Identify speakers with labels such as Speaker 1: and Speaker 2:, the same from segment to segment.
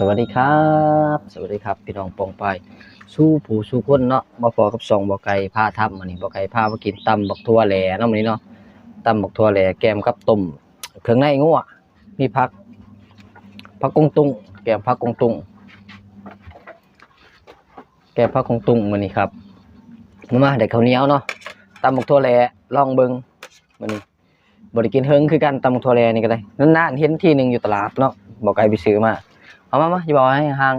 Speaker 1: สวัสดีครับ สวัสดีครับ พี่น้องปองไป สู้ผู้สู้คนเนาะมาพอกับสองบ่อไก่พาทับมื้อนี้บ่อไก่พามากินตำบักทั่วแหล่เนาะมื้อนี้เนาะตำบักทั่วแหล่แกมกับต้มเครื่องในงัวมีผักผักกงตุงแกมผักกงตุงแกมผักกงตุงมื้อนี้ครับมามาได้ข้าวเหนียวเนาะตำบักทั่วแหล่ลองเบิ่งมื้อนี้บ่ได้กินเฮิงคือกันตำบักทั่วแหล่นี่ก็ได้นานๆเห็นที่หนึ่งอยู่ตลาดเนาะบ่อไก่ไปซื้อมา เอามามาอย่าบอกให้ห่าง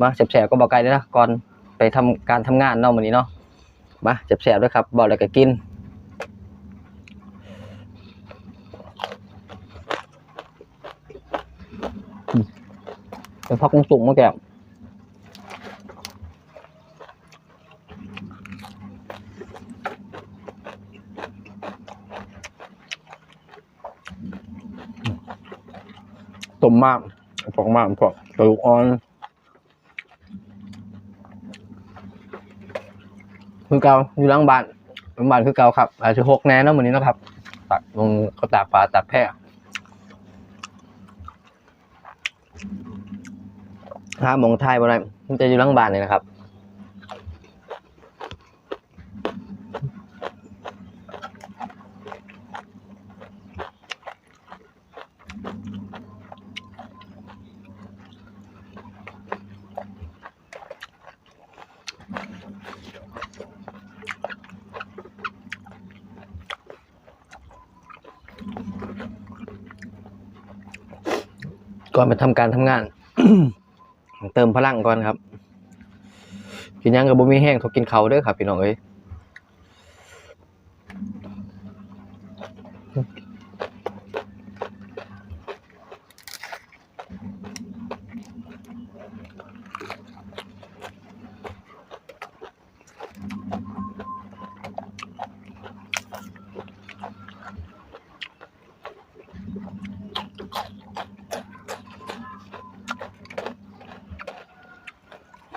Speaker 1: มาแสบๆก็บอกไกลด้วยนะก่อนไปทำการทำงานเนาะวันนี้เนาะมาแสบๆด้วยครับบอกอะไรก็กินเป็นพักกุ้งสุกเมื่อกี้ต้มมาก พอกมากพอกกระดูกอ่อนคือเกาอยู่หลังบ้านหลังบ้านคือเกาครับอาจจะหกแน่เนอะวันนี้นะครับ ตักลงเขาตากปลาตากแพร่ห้าโมงไทยบ่ได้มันจะอยู่หลังบ้านเลยนะครับ ก่อนไปทำการทำงาน เติมพลังก่อนครับกินหยังกับบุมีแห้งทกกินเขาวเด้อครับพี่น้องเอ้ย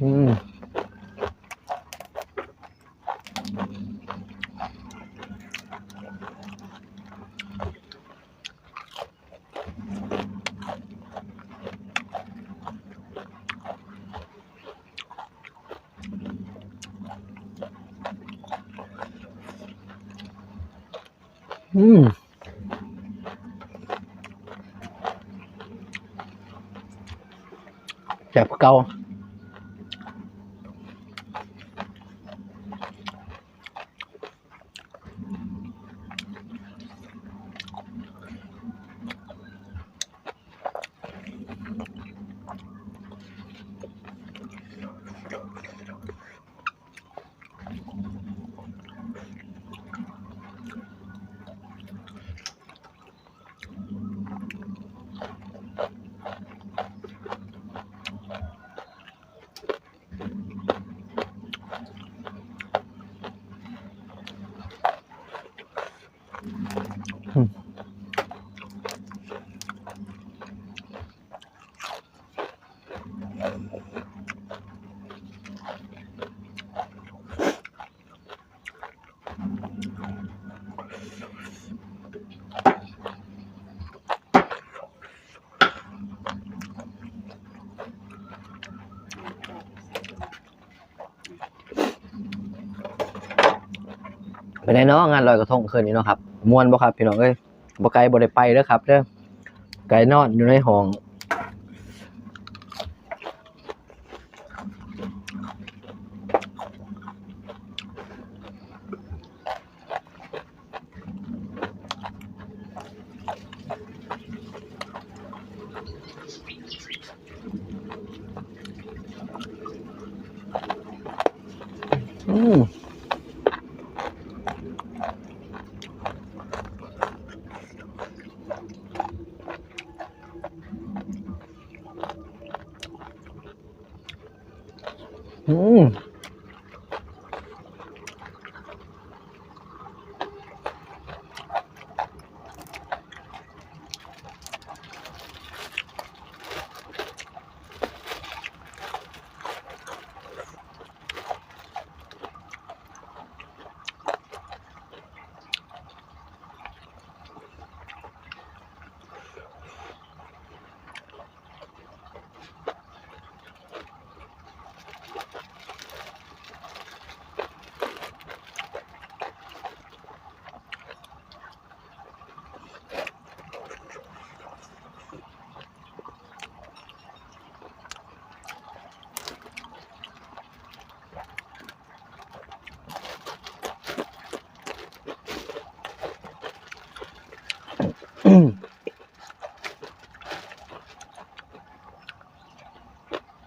Speaker 1: อืมอืม ไหนเนาะงานลอยกระทงคืนนี้เนาะครับมวนบ่ครับพี่น้องเอ้ยบ่ไกลบ่ได้ไปเด้อครับเด้อไกลนอนอยู่ในห้องอืม อื ม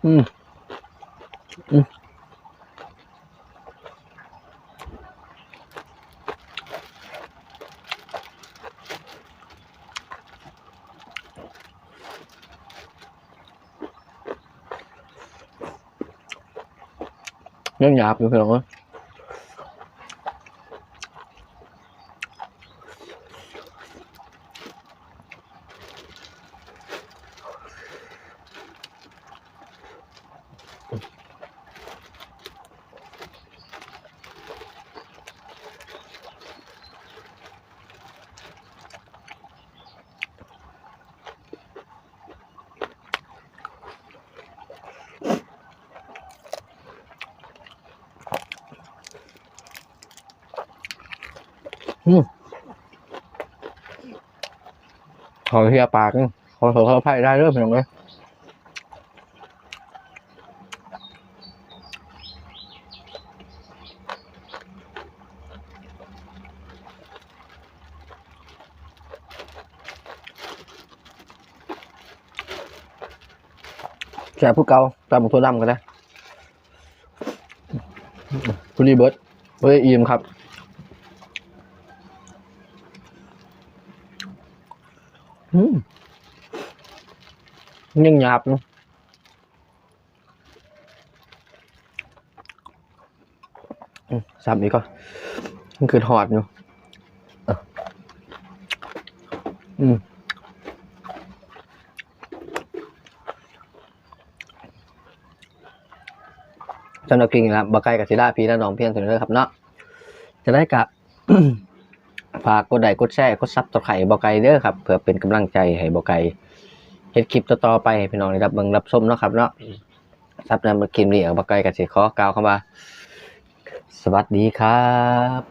Speaker 1: อืมอืมอื หาบอยู่เหี้ยขอเฮียปากขอโทษขออภัยได้เรื่องเพียงเลยแช่ผู้เก่าตามหมกตัวดำก็ได้คุณรีเบิร์ตเฮ้ย อีมครับ อืมยังหยาบอยู่อืมสับอีกก็มันคือทอดอยู่เอออืมสำหรับกินครับบะไก่กับซิลาพีและน้องเพียงถึงเลยครับเนาะจะได้กับ ฝากกดไลค์กดแชร์กดซับตัวไข่บอไก่เด้อครับเพื่อเป็นกำลังใจให้บอไก่เฮ็ดคลิปต่อๆไปให้พี่น้องได้รับเบิ่งรับชมเนาะครับเนาะซับนำมาคลิปนี้เอาบอไก่กับสิขอกล่าวคำว่า สวัสดีครับ